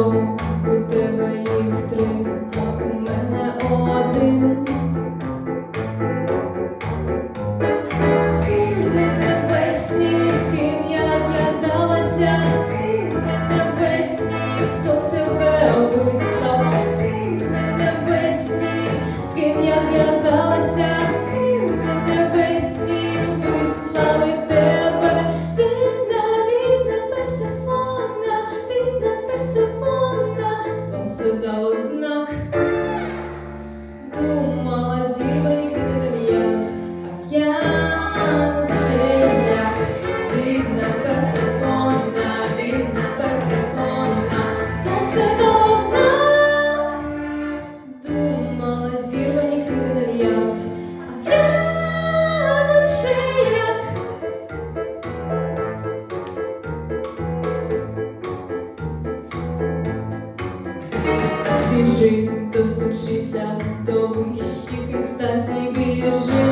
Thank. Então, біжи, достучися до вищих інстанцій біжи.